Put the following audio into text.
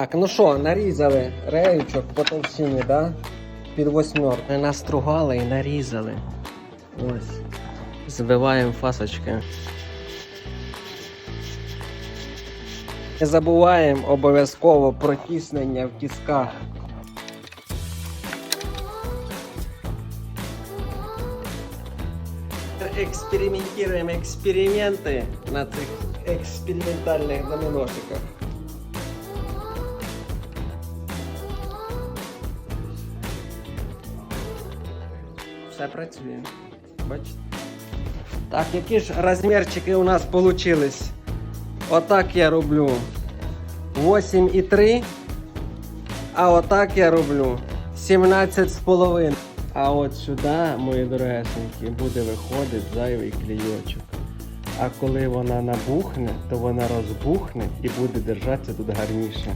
Так, ну що, нарізали реючок по товщині, да? Під восьмерку. Настругали і нарізали. Ось. Збиваємо фасочки. Не забуваємо обов'язково про тіснення в тісках. Експериментуємо експерименти на цих експериментальних доміношиках. Все працює. Бачите? Так, які ж розмірчики у нас вийшли? Отак я роблю 8,3. А отак я роблю 17,5. А от сюди, мої дорогесенькі, буде виходити зайвий клійочок. А коли вона набухне, то вона розбухне і буде держатися тут гарніше.